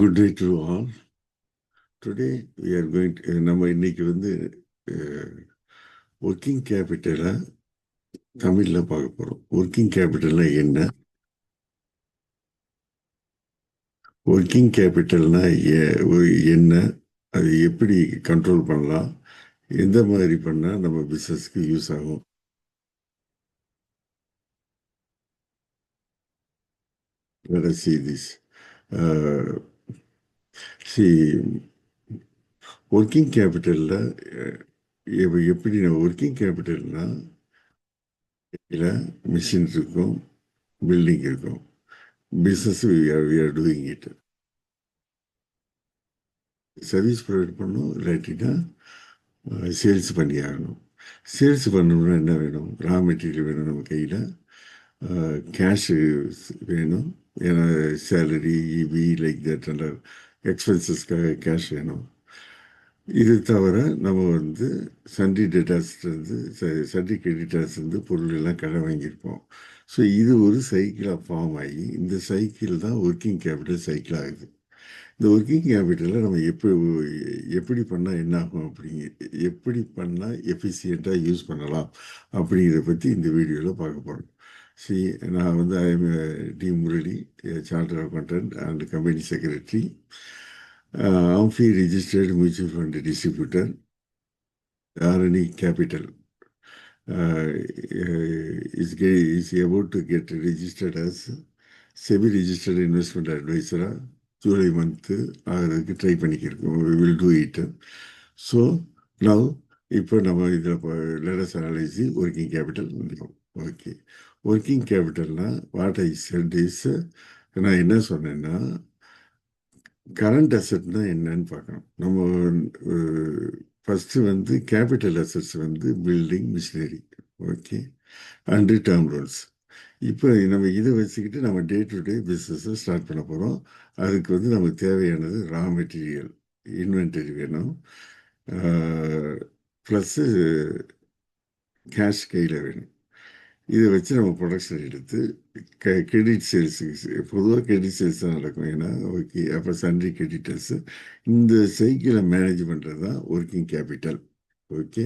Good day to all today we are going நம்ம இன்னைக்கு வந்து ஒர்க்கிங் கேபிட்டலை தமிழில் பார்க்க போகிறோம் ஒர்க்கிங் கேபிட்டல்னா என்ன? ஒர்க்கிங் கேபிட்டல்னா என்ன? அது எப்படி கண்ட்ரோல் பண்ணலாம்? எந்த மாதிரி பண்ணால் நம்ம பிஸ்னஸ்க்கு யூஸ் ஆகும்? Let us see this. See working கேபிட்டலில் எப்படி ஒர்க்கிங் கேபிட்டல்னால் இல்லை மிஷின் இருக்கும் பில்டிங் இருக்கும். Business are doing it service provide பண்ணும் இல்லாட்டினா சேல்ஸ் பண்ணி ஆகணும். சேல்ஸ் பண்ணணும்னா என்ன வேணும்? ரா மெட்டீரியல் வேணும் நம்ம கையில். கேஷு வேணும். ஏன்னா சேலரி இபி லைக் தட் எல்லாம் எக்ஸ்பென்சஸ்க்காக கேஷ் வேணும். இது தவிர நம்ம வந்து சண்டி டேட்டாஸ்லேருந்து சண்டி கிரெடிட்டாஸ்லேருந்து பொருள் எல்லாம் கடை வாங்கியிருப்போம். ஸோ இது ஒரு சைக்கிளாக ஃபார்ம் ஆகி இந்த சைக்கிள் தான் ஒர்க்கிங் கேபிட்டல் சைக்கிள் ஆகுது. இந்த ஒர்க்கிங் கேபிட்டலை நம்ம எப்படி எப்படி பண்ணால் என்ன ஆகும் அப்படிங்க எப்படி பண்ணால் எஃபிஷியண்ட்டாக யூஸ் பண்ணலாம் அப்படிங்கிறத பற்றி இந்த வீடியோவில் பார்க்க போகிறோம் சி நான் வந்து I'm D Murali chartered accountant and company secretary AMFI registered mutual fund distributor Arani capital is K is about to get registered as SEBI registered investment அட்வைசராக July month ஆகிறதுக்கு try பண்ணிக்கிருக்கோம். Will do it so now இப்போ நம்ம இதில் let's analysis working capital வந்துடும் okay working கேபிட்டல்னா what I said is நான் என்ன சொன்னேன்னா current அசட்னா என்னன்னு பார்க்கணும். நம்ம ஃபஸ்ட்டு வந்து கேபிட்டல் அசட்ஸ் வந்து building machinery okay and term rules இப்போ நம்ம இதை வச்சுக்கிட்டு நம்ம டே டு டே பிஸ்னஸை ஸ்டார்ட் பண்ண போகிறோம் அதுக்கு வந்து நமக்கு தேவையானது ரா மெட்டீரியல் இன்வென்டரி வேணும். ப்ளஸ்ஸு கேஷ் கையில் வேணும். இதை வச்சு நம்ம ப்ரொடக்ஷன் எடுத்து க கிரெடிட் சேல்ஸுக்கு பொதுவாக கிரெடிட் சேல்ஸ் தான் நடக்கும். ஏன்னா ஓகே அப்போ சன்றி கிரெடிட்டர்ஸு இந்த சைக்கிளை மேனேஜ் பண்ணுறது தான் ஒர்க்கிங் கேபிட்டல் ஓகே?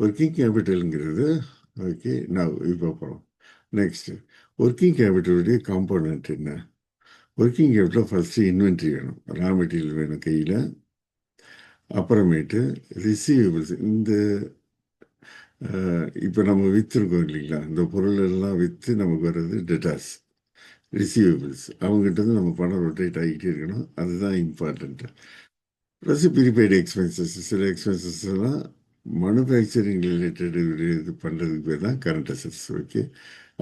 ஒர்க்கிங் கேபிட்டலுங்கிறது ஓகே நான் இப்போ போகிறோம் நெக்ஸ்ட்டு ஒர்க்கிங் கேபிட்டலுடைய காம்போனன்ட் என்ன? ஒர்க்கிங் கேபிட்டல் ஃபஸ்ட்டு இன்வென்ட்ரி வேணும். ரா மெட்டீரியல் வேணும் கையில். அப்புறமேட்டு ரிசீவபிள்ஸ் இந்த இப்போ நம்ம விற்றுருக்கோம் இல்லைங்களா? இந்த பொருள் எல்லாம் விற்று நமக்கு வர்றது டெட்டாஸ் ரிசீவபிள்ஸ் அவங்ககிட்ட நம்ம பணம் ரொட்டேட் ஆகிட்டே இருக்கணும். அதுதான் இம்பார்ட்டண்ட்டு ப்ளஸ் ப்ரீபெய்டு எக்ஸ்பென்சஸ் சில எக்ஸ்பென்சஸ் எல்லாம் மனுஃபேக்சரிங் ரிலேட்டட் இது பண்ணுறதுக்கு பேர் தான் கரண்ட் அசட்ஸ் ஓகே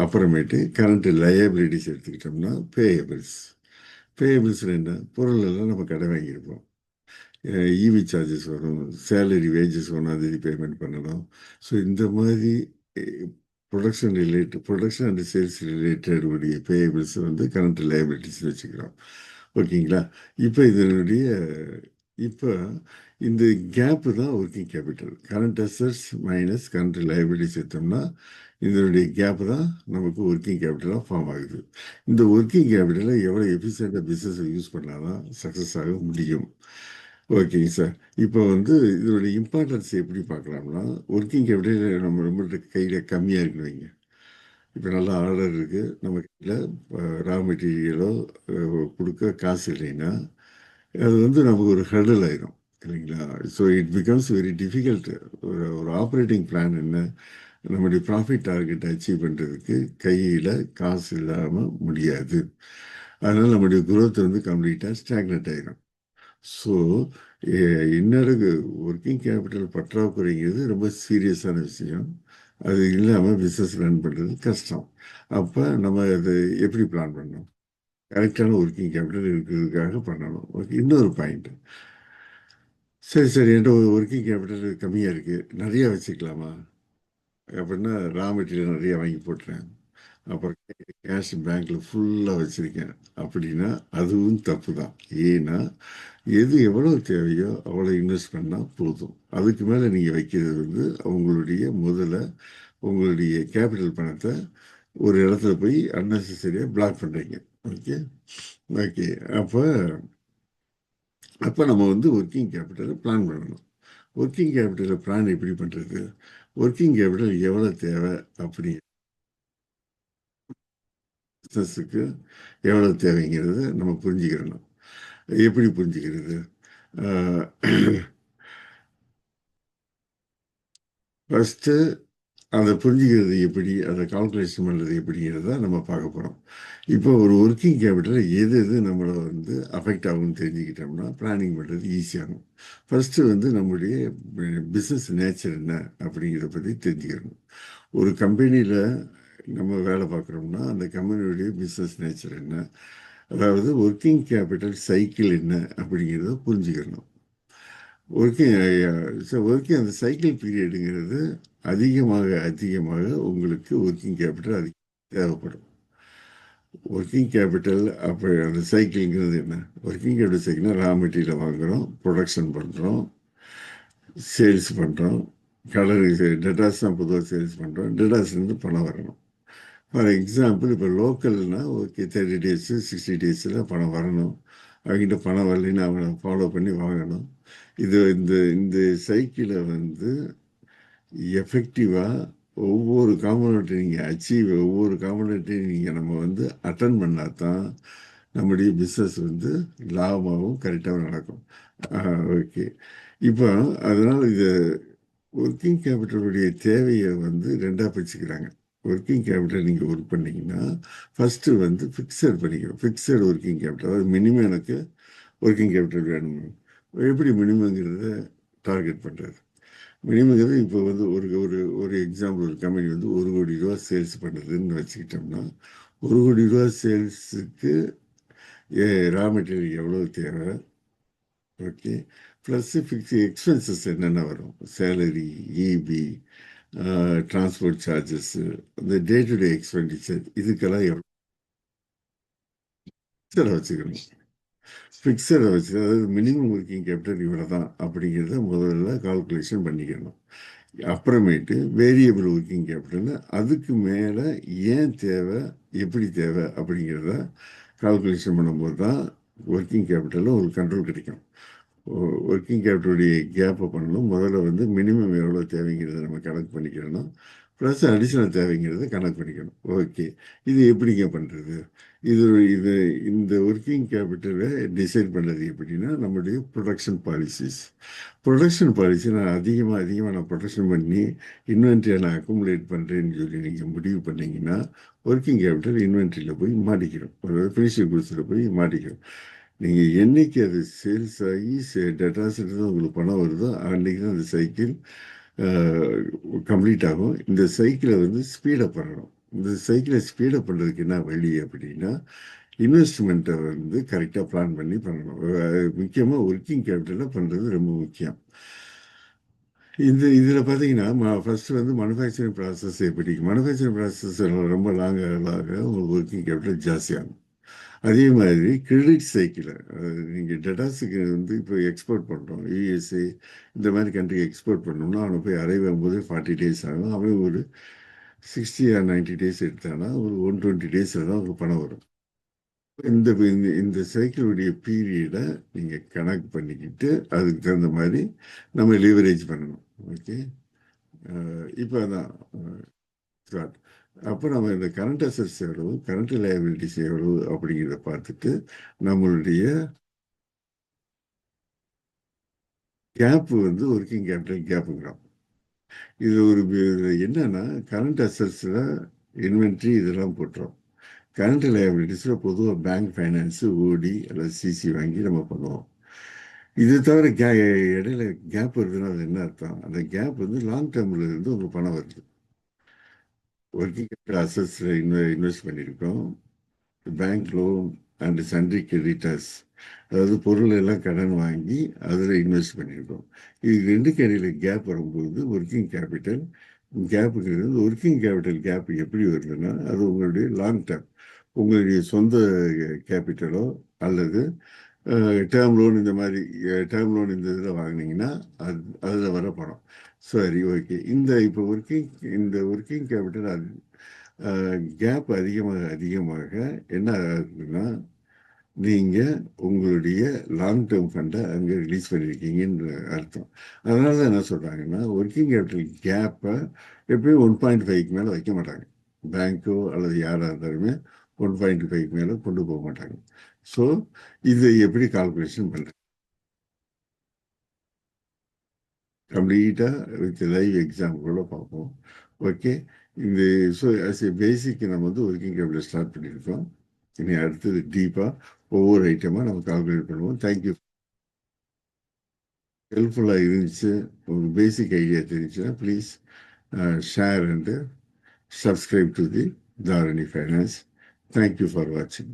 அப்புறமேட்டு கரண்ட் லயபிலிட்டிஸ் எடுத்துக்கிட்டோம்னா பேயபிள்ஸ் பேயபிள்ஸில் என்ன? பொருள் எல்லாம் நம்ம கடை வாங்கியிருப்போம். இவி சார்ஜஸ் வரும். சேலரி வேஜஸ் ஒன்றாந்தேதி பேமெண்ட் பண்ணணும். ஸோ இந்த மாதிரி production related production and sales related உடைய பேயபிள்ஸ் வந்து கரண்ட் லைபிலிட்டிஸ் வச்சுக்கிறோம். ஓகேங்களா இப்போ இதனுடைய இப்போ இந்த கேப்பு தான் working capital current assets minus current liabilities எடுத்தோம்னா இதனுடைய கேப்பு தான் நமக்கு ஒர்க்கிங் கேபிட்டலாக ஃபார்ம் ஆகுது. இந்த ஒர்க்கிங் கேபிட்டலை எவ்வளோ எஃபிஷியண்ட்டாக பிஸ்னஸை யூஸ் பண்ணால் தான் சக்ஸஸ் ஆக முடியும். ஓகேங்க சார் இப்போ வந்து இதனுடைய இம்பார்ட்டன்ஸ் எப்படி பார்க்கலாம்னா ஒர்க்கிங் கேபிட்டல் நம்ம ரொம்ப கையில் கம்மியாக இருக்குன்னு வைங்க. இப்போ நல்லா ஆர்டர் இருக்குது நம்ம கையில் ரா மெட்டீரியலோ கொடுக்க காசு இல்லைன்னா அது வந்து நமக்கு ஒரு ஹர்டல் ஆயிரும் இல்லைங்களா? So it becomes very difficult ஒரு ஒரு ஆப்ரேட்டிங் பிளான் என்ன நம்முடைய ப்ராஃபிட் டார்கெட்டை அச்சீவ் பண்ணுறதுக்கு கையில் காசு இல்லாமல் முடியாது. அதனால் நம்முடைய குரோத் வந்து கம்ப்ளீட்டாக ஸ்டாக்னட் ஆயிரும். ஸோ இன்னொரு ஒர்க்கிங் கேபிட்டல் பற்றாக்குறைங்கிறது ரொம்ப சீரியஸான விஷயம். அது இல்லாமல் பிஸ்னஸ் ரன் பண்ணுறது கஷ்டம். அப்போ நம்ம அதை எப்படி பிளான் பண்ணணும்? கரெக்டான ஒர்க்கிங் கேபிட்டல் இருக்கிறதுக்காக பண்ணணும். ஓகே இன்னொரு பாயிண்ட் சரி சரி என்கிட்ட ஒர்க்கிங் கேபிட்டல் கம்மியாக இருக்குது நிறையா வச்சுக்கலாமா? அப்படின்னா ரா மெட்டீரியல் நிறையா வாங்கி போட்டுறேன். அப்புறம் கேஷ் பேங்க்கில் ஃபுல்லாக வச்சுருக்கேன். அப்படின்னா அதுவும் தப்பு தான் ஏன்னா எது எவ்வளோ தேவையோ அவ்வளோ இன்வெஸ்ட் பண்ணால் போதும். அதுக்கு மேலே நீங்கள் வைக்கிறது வந்து உங்களுடைய முதல்ல உங்களுடைய கேபிட்டல் பணத்தை ஒரு இடத்துல போய் அன்னெசரியாக பிளாக் பண்ணுறீங்க ஓகே ஓகே அப்போ அப்போ நம்ம வந்து ஒர்க்கிங் கேபிட்டலை பிளான் பண்ணணும். ஒர்க்கிங் கேபிட்டலை பிளான் எப்படி பண்ணுறது ஒர்க்கிங் கேபிட்டல் எவ்வளோ தேவை அப்படி பிஸ்னஸுக்கு எவ்வளோ தேவைங்கிறத நம்ம புரிஞ்சுக்கிறணும். எப்படி புரிஞ்சுக்கிறது? ஃபஸ்ட்டு அதை புரிஞ்சுக்கிறது எப்படி? அதை கால்குலேஷன் பண்ணுறது எப்படிங்கிறத நம்ம பார்க்க போகிறோம் இப்போ ஒரு ஒர்க்கிங் கேபிட்டலில் எது எது நம்மளை வந்து அஃபெக்ட் ஆகும்னு தெரிஞ்சுக்கிட்டோம்னா பிளானிங் பண்ணுறது ஈஸியாகும் ஃபஸ்ட்டு வந்து நம்முடைய பிஸ்னஸ் நேச்சர் என்ன அப்படிங்கிறத பற்றி தெரிஞ்சுக்கணும். ஒரு கம்பெனியில் நம்ம வேலை பார்க்குறோம்னா அந்த கம்பெனியுடைய பிஸ்னஸ் நேச்சர் என்ன? அதாவது ஒர்க்கிங் கேபிட்டல் சைக்கிள் என்ன அப்படிங்கிறத புரிஞ்சுக்கணும். ஒர்க்கிங் ஸோ ஒர்க்கிங் அந்த சைக்கிள் பீரியடுங்கிறது அதிகமாக அதிகமாக உங்களுக்கு ஒர்க்கிங் கேபிட்டல் அதிக தேவைப்படும். ஒர்க்கிங் கேபிட்டல் அப்போ அந்த சைக்கிள்ங்கிறது என்ன? ஒர்க்கிங் கேபிட்டல் சைக்கிள்னா ரா மெட்டீரியல் வாங்குகிறோம் ப்ரொடக்ஷன் பண்ணுறோம் சேல்ஸ் பண்ணுறோம் கலர் டெட்டாஸ் தான் பொதுவாக சேல்ஸ் பண்ணுறோம் டெட்டாஸ்லேருந்து பணம் வரணும். ஃபார் எக்ஸாம்பிள் இப்போ லோக்கல்னால் ஓகே தேர்ட்டி டேஸு சிக்ஸ்டி டேஸில் பணம் வரணும். அவங்ககிட்ட பணம் வரலைன்னு அவனை ஃபாலோ பண்ணி வாங்கணும். இது இந்த இந்த சைக்கிளை வந்து எஃபெக்டிவாக ஒவ்வொரு காம்பனண்ட்டையும் நீங்கள் அச்சீவ் ஒவ்வொரு காம்பனண்ட்டையும் நீங்கள் நம்ம வந்து அட்டன் பண்ணால் தான் நம்முடைய பிஸ்னஸ் வந்து லாபமாகவும் கரெக்டாகவும் நடக்கும். ஓகே இப்போ அதனால் இது ஒர்க்கிங் கேபிட்டலுடைய தேவையை வந்து ரெண்டாக பிரிச்சுக்கிறாங்க. ஒர்க்கிங் கேபிட்டல் நீங்கள் ஒர்க் பண்ணிங்கன்னா ஃபஸ்ட்டு வந்து ஃபிக்ஸட் பண்ணிக்கணும். ஃபிக்ஸட் ஒர்க்கிங் கேபிட்டல் அதாவது மினிமம் எனக்கு ஒர்க்கிங் கேபிட்டல் வேணும். எப்படி மினிமங்கிறத டார்கெட் பண்ணுறது மினிமங்கிறது இப்போ வந்து ஒரு ஒரு ஒரு எக்ஸாம்பிள் ஒரு கம்பெனி வந்து ஒரு கோடி ரூபா சேல்ஸ் பண்ணுறதுன்னு வச்சுக்கிட்டோம்னா ஒரு கோடி ரூபா சேல்ஸுக்கு ஏ ரா மெட்டீரியல் எவ்வளோ தேவை? ஓகே ப்ளஸ்ஸு ஃபிக்ஸ் எக்ஸ்பென்சஸ் என்னென்ன வரும்? சேலரி இபி டிரான்ஸ்போர்ட் சார்ஜஸ்ஸு இந்த டே டு டே எக்ஸ்பெண்டிச்சர் இதுக்கெல்லாம் எவ்வளோ ஃபிக்ஸடை வச்சுக்கணும். ஃபிக்ஸடை வச்சு அதாவது மினிமம் ஒர்க்கிங் கேபிட்டல் இவ்வளோ தான் அப்படிங்கிறத முதல்ல கால்குலேஷன் பண்ணிக்கணும். அப்புறமேட்டு வேரியபிள் ஒர்க்கிங் கேபிட்டல்னு அதுக்கு மேலே ஏன் தேவை எப்படி தேவை அப்படிங்கிறத கால்குலேஷன் பண்ணும்போது தான் ஒர்க்கிங் கேபிட்டலில் ஒரு கண்ட்ரோல் கிடைக்கும். ஒர்க்கிங் கேபிட்டலுடைய கேப்பை பண்ணணும். முதல்ல வந்து மினிமம் எவ்வளோ தேவைங்கிறத நம்ம கணக்கு பண்ணிக்கணும் ப்ளஸ் அடிஷ்னல் தேவைங்கிறத கணக்கு பண்ணிக்கணும். ஓகே இது எப்படிங்க பண்ணுறது இது இது இந்த ஒர்க்கிங் கேபிட்டலை டிசைட் பண்ணுறது எப்படின்னா நம்முடைய ப்ரொடக்ஷன் பாலிசிஸ் ப்ரொடக்ஷன் பாலிசி நான் அதிகமாக அதிகமாக நான் ப்ரொடக்ஷன் பண்ணி இன்வென்ட்ரியை நான் அக்குமுலேட் பண்ணுறேன்னு சொல்லி நீங்கள் முடிவு பண்ணிங்கன்னா ஒர்க்கிங் கேபிட்டல் இன்வென்ட்ரியில் போய் மாட்டிக்கிறோம் அதாவது ஃபினிஷிங் குட்ஸில் போய் மாட்டிக்கிறோம் நீங்கள் என்னைக்கு அது சேல்ஸ் ஆகி சே தான் உங்களுக்கு பணம் வருதோ அன்றைக்கி தான் அந்த சைக்கிள் கம்ப்ளீட் ஆகும். இந்த சைக்கிளை வந்து ஸ்பீடப் பண்ணணும். இந்த சைக்கிளை ஸ்பீடப் பண்ணுறதுக்கு என்ன வழி அப்படின்னா இன்வெஸ்ட்மெண்ட்டை வந்து கரெக்டாக பிளான் பண்ணி பண்ணணும். முக்கியமாக ஒர்க்கிங் கேபிட்டலில் பண்ணுறது ரொம்ப முக்கியம். இந்த இதில் பார்த்தீங்கன்னா ஃபஸ்ட்டு வந்து மேனுஃபேக்சரிங் ப்ராசஸ் எப்படி மேனுஃபேக்சரிங் ப்ராசஸ் ரொம்ப லாங்காக லாக உங்களுக்கு ஒர்க்கிங் கேபிட்டல் ஜாஸ்தியாகும் அதே மாதிரி கிரெடிட் சைக்கிளை நீங்கள் டெடாஸுக்கு வந்து இப்போ எக்ஸ்போர்ட் பண்ணுறோம் யூஎஸ்ஏ இந்த மாதிரி கண்ட்ரிக்கு எக்ஸ்போர்ட் பண்ணோம்னா அவனை போய் அரைவும் போது ஃபார்ட்டி டேஸ் ஆகும். அவன் ஒரு சிக்ஸ்டி ஆர் நைன்டி டேஸ் எடுத்தானா ஒரு ஒன் டுவெண்ட்டி டேஸில் தான் அவங்களுக்கு பணம் வரும். இந்த இந்த சைக்கிளுடைய பீரியடை நீங்கள் கணக்கு பண்ணிக்கிட்டு அதுக்கு தகுந்த மாதிரி நம்ம லிவரேஜ் பண்ணணும். ஓகே? இப்போ அதான் அப்போ நம்ம இந்த கரண்ட் அசட்ஸ் எவ்வளவு கரண்ட் லைபிலிட்டிஸ் எவ்வளவு அப்படிங்கிறத பார்த்துட்டு நம்மளுடைய கேப்பு வந்து ஒர்க்கிங் கேபிட்டல் கேப்புங்கிறோம் இது ஒரு என்னன்னா கரண்ட் அசட்ஸில் இன்வென்ட்ரி இதெல்லாம் போட்டுரும். கரண்ட் லைபிலிட்டிஸில் பொதுவாக பேங்க் ஃபைனான்ஸு ஓடி அல்லது சிசி வாங்கி நம்ம பண்ணுவோம். இது தவிர கே இடையில கேப் வருதுன்னா அது என்ன அர்த்தம்? அந்த கேப் வந்து லாங் டேர்மில் இருந்து உங்களுக்கு பணம் வருது. ஒர்க்கிங் கேபிட்டல் அசட்ஸில் இன்வெ இன்வெஸ்ட் பண்ணியிருக்கோம் bank loan and sundry creditors அதாவது பொருள் எல்லாம் கடன் வாங்கி அதில் இன்வெஸ்ட் பண்ணியிருக்கோம். இது ரெண்டுக்கு இடையில கேப் வரும்போது ஒர்க்கிங் கேபிட்டல் கேப்புங்கிறது ஒர்க்கிங் கேபிட்டல் கேப் எப்படி வருதுன்னா அது உங்களுடைய லாங் டேர்ம் உங்களுடைய சொந்த கேபிட்டலோ அல்லது டேர்ம் லோன் இந்த மாதிரி டேர்ம் லோன் இந்த இதில் வாங்கினீங்கன்னா அது அதில் வர பணம். சரி ஓகே. இந்த இப்போ ஒர்க்கிங் இந்த ஒர்க்கிங் கேபிட்டல் அது கேப் அதிகமாக அதிகமாக என்ன ஆகுதுன்னா நீங்கள் உங்களுடைய லாங் டேர்ம் ஃபண்டை அங்கே ரிலீஸ் பண்ணியிருக்கீங்கன்னு அர்த்தம். அதனால தான் என்ன சொல்கிறாங்கன்னா ஒர்க்கிங் கேபிட்டல் கேப்பை எப்பயும் ஒன் பாயிண்ட் ஃபைவ்க்கு மேலே வைக்க மாட்டாங்க. பேங்க்கோ அல்லது யாராக இருந்தாலுமே ஒன் பாயிண்ட் ஃபைவ்க்கு மேலே கொண்டு போக மாட்டாங்க. ஸோ இது எப்படி கால்குலேஷன் பண்ணுறது கம்ப்ளீட்டாக வித் லைவ் எக்ஸாம்பிளோட பார்ப்போம். ஓகே இந்த ஸோ ஆஸ் ஏ பேசிக் நம்ம வந்து ஒர்க்கிங் கேபிள் ஸ்டார்ட் பண்ணியிருக்கோம். இனி அடுத்தது டீப்பாக ஒவ்வொரு ஐட்டமாக நம்ம கால்குலேட் பண்ணுவோம். தேங்க்யூ ஹெல்ப்ஃபுல்லாக இருந்துச்சு. ஒரு பேசிக் ஐடியா தெரிஞ்சுன்னா please share and subscribe to the Dharani finance thank you for வாட்சிங்